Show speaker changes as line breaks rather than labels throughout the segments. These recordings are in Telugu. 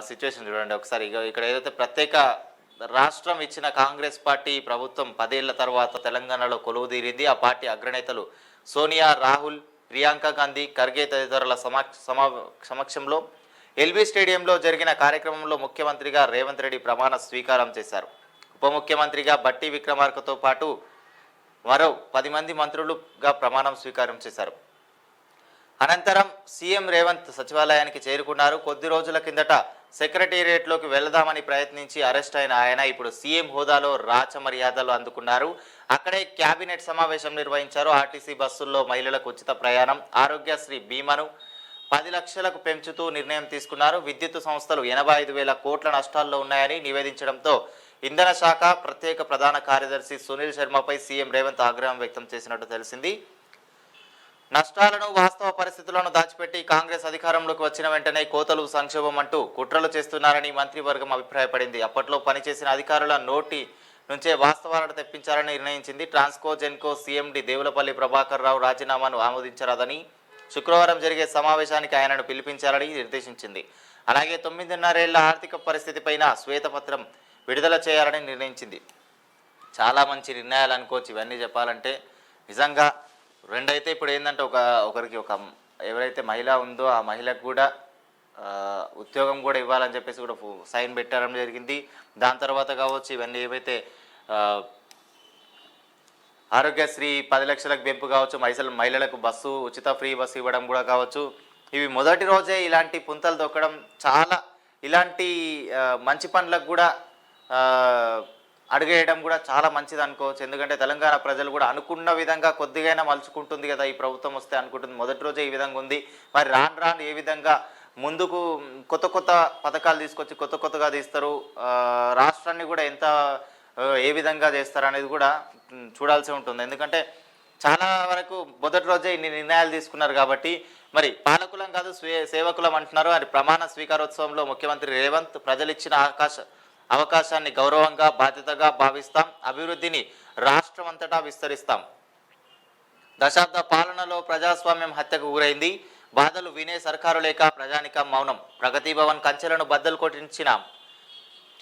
సిచ్యువేషన్ చూడండి. ఒకసారి ఇక్కడ ఏదైతే ప్రత్యేక రాష్ట్రం ఇచ్చిన కాంగ్రెస్ పార్టీ ప్రభుత్వం పదేళ్ళ తర్వాత తెలంగాణలో కొలువు తీరింది ఆ పార్టీ అగ్రనేతలు సోనియా రాహుల్ ప్రియాంక గాంధీ ఖర్గే తదితరుల సమక్ష సమా- సమక్షంలో ఎల్బీ స్టేడియంలో జరిగిన కార్యక్రమంలో ముఖ్యమంత్రిగా రేవంత్ రెడ్డి ప్రమాణ స్వీకారం చేశారు. ఉప ముఖ్యమంత్రిగా బట్టి విక్రమార్కతో పాటు మరో పది మంది మంత్రులుగా ప్రమాణం స్వీకారం చేశారు. అనంతరం సీఎం రేవంత్ సచివాలయానికి చేరుకున్నారు. కొద్ది రోజుల కిందట సెక్రటేరియట్లోకి వెళదామని ప్రయత్నించి అరెస్ట్ అయిన ఆయన ఇప్పుడు సీఎం హోదాలో రాచ మర్యాదలు అందుకున్నారు. అక్కడే క్యాబినెట్ సమావేశం నిర్వహించారు. ఆర్టీసీ బస్సుల్లో మహిళలకు ఉచిత ప్రయాణం ఆరోగ్యశ్రీ బీమాను పది లక్షలకు పెంచుతూ నిర్ణయం తీసుకున్నారు. విద్యుత్ సంస్థలు ఎనభై ఐదు వేల కోట్ల నష్టాల్లో ఉన్నాయని నివేదించడంతో ఇంధన శాఖ ప్రత్యేక ప్రధాన కార్యదర్శి సునీల్ శర్మపై సీఎం రేవంత్ ఆగ్రహం వ్యక్తం చేసినట్టు తెలిసింది. నష్టాలను వాస్తవ పరిస్థితులను దాచిపెట్టి కాంగ్రెస్ అధికారంలోకి వచ్చిన వెంటనే కోతలు సంక్షోభం అంటూ కుట్రలు చేస్తున్నారని మంత్రివర్గం అభిప్రాయపడింది. అప్పట్లో పనిచేసిన అధికారుల నోటి నుంచే వాస్తవాలను తెప్పించాలని నిర్ణయించింది Transco Genco CMD Devulapalli Prabhakar Rao రాజీనామాను ఆమోదించరాదని శుక్రవారం జరిగే సమావేశానికి ఆయనను పిలిపించాలని నిర్దేశించింది. అలాగే తొమ్మిదిన్నరేళ్ళ ఆర్థిక పరిస్థితిపైన శ్వేతపత్రం విడుదల చేయాలని నిర్ణయించింది. చాలా మంచి నిర్ణయాలు అనుకోవచ్చు. ఇవన్నీ చెప్పాలంటే నిజంగా రెండైతే ఇప్పుడు ఏంటంటే ఒక ఒకరికి ఒక ఎవరైతే మహిళ ఉందో ఆ మహిళకు కూడా ఉద్యోగం కూడా ఇవ్వాలని చెప్పేసి కూడా సైన్ పెట్టడం జరిగింది. దాని తర్వాత కావచ్చు ఇవన్నీ ఏవైతే ఆరోగ్యశ్రీ పది లక్షలకు పెంపు కావచ్చు మహిళలు మహిళలకు బస్సు ఉచిత ఫ్రీ బస్సు ఇవ్వడం కూడా కావచ్చు. ఇవి మొదటి రోజే ఇలాంటి పుంతలు దొక్కడం చాలా ఇలాంటి మంచి పనులకు కూడా అడిగేయడం కూడా చాలా మంచిది అనుకోవచ్చు. ఎందుకంటే తెలంగాణ ప్రజలు కూడా అనుకున్న విధంగా కొద్దిగైనా మలుచుకుంటుంది కదా ఈ ప్రభుత్వం వస్తే అనుకుంటుంది. మొదటి రోజే ఈ విధంగా ఉంది. మరి రాను రాను ఏ విధంగా ముందుకు కొత్త కొత్త పథకాలు తీసుకొచ్చి కొత్త కొత్తగా తీస్తారు. రాష్ట్రాన్ని కూడా ఎంత ఏ విధంగా చేస్తారు అనేది కూడా చూడాల్సి ఉంటుంది. ఎందుకంటే చాలా వరకు మొదటి రోజే ఇన్ని నిర్ణయాలు తీసుకున్నారు కాబట్టి మరి పాలకులం కాదు స్వే సేవకులం అంటున్నారు. మరి ప్రమాణ స్వీకారోత్సవంలో ముఖ్యమంత్రి రేవంత్ ప్రజలిచ్చిన ఆకాశ అవకాశాన్ని గౌరవంగా బాధ్యతగా భావిస్తాం. అభివృద్ధిని రాష్ట్రం అంతటా విస్తరిస్తాం. దశాబ్ద పాలనలో ప్రజాస్వామ్యం హత్యకు గురైంది. బాధలు వినే సర్కారు లేక ప్రజానికం మౌనం. ప్రగతి భవన్ కంచెలను బద్దలు కొట్టించిన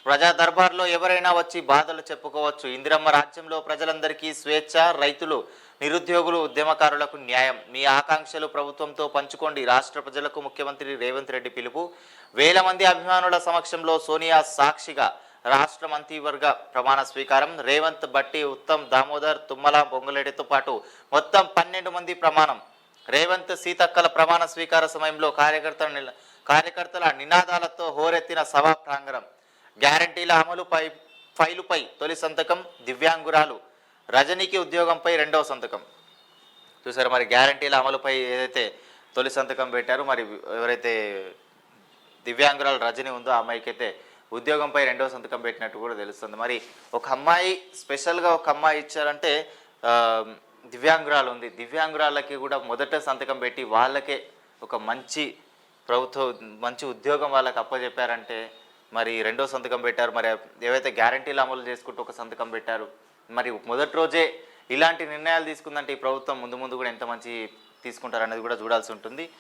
ప్రజా దర్బార్లో ఎవరైనా వచ్చి బాధలు చెప్పుకోవచ్చు. ఇందిరమ్మ రాజ్యంలో ప్రజలందరికీ స్వేచ్ఛ రైతులు నిరుద్యోగులు ఉద్యమకారులకు న్యాయం. మీ ఆకాంక్షలు ప్రభుత్వంతో పంచుకోండి. రాష్ట్ర ప్రజలకు ముఖ్యమంత్రి రేవంత్ రెడ్డి పిలుపు. వేల మంది అభిమానుల సమక్షంలో సోనియా సాక్షిగా రాష్ట్ర మంత్రివర్గ ప్రమాణ స్వీకారం. రేవంత్ బట్టి ఉత్తమ్ దామోదర్ తుమ్మల బొంగులేడితో పాటు మొత్తం పన్నెండు మంది ప్రమాణం. రేవంత్ సీతక్కల ప్రమాణ స్వీకార సమయంలో కార్యకర్తల కార్యకర్తల నినాదాలతో హోరెత్తిన సభా ప్రాంగణం గ్యారంటీల అమలుపై ఫైలుపై తొలి సంతకం దివ్యాంగురాలు. రజనీకి ఉద్యోగంపై రెండవ సంతకం. చూసారు మరి గ్యారంటీల అమలుపై ఏదైతే తొలి సంతకం పెట్టారో మరి ఎవరైతే దివ్యాంగురాలు రజని ఉందో ఆ ఉద్యోగంపై రెండవ సంతకం పెట్టినట్టు కూడా తెలుస్తుంది. మరి ఒక అమ్మాయి స్పెషల్గా ఒక అమ్మాయి ఇచ్చారంటే దివ్యాంగురాలు ఉంది. దివ్యాంగురాలకి కూడా మొదట సంతకం పెట్టి వాళ్ళకే ఒక మంచి ప్రభుత్వ మంచి ఉద్యోగం వాళ్ళకి అప్పచెప్పారంటే మరి రెండో సంతకం పెట్టారు. మరి ఏవైతే గ్యారంటీలు అమలు చేసుకుంటూ ఒక సంతకం పెట్టారు. మరి మొదటి రోజే ఇలాంటి నిర్ణయాలు తీసుకుందంటే ఈ ప్రభుత్వం ముందు ముందు కూడా ఎంత మంచి తీసుకుంటారు అనేది కూడా చూడాల్సి ఉంటుంది.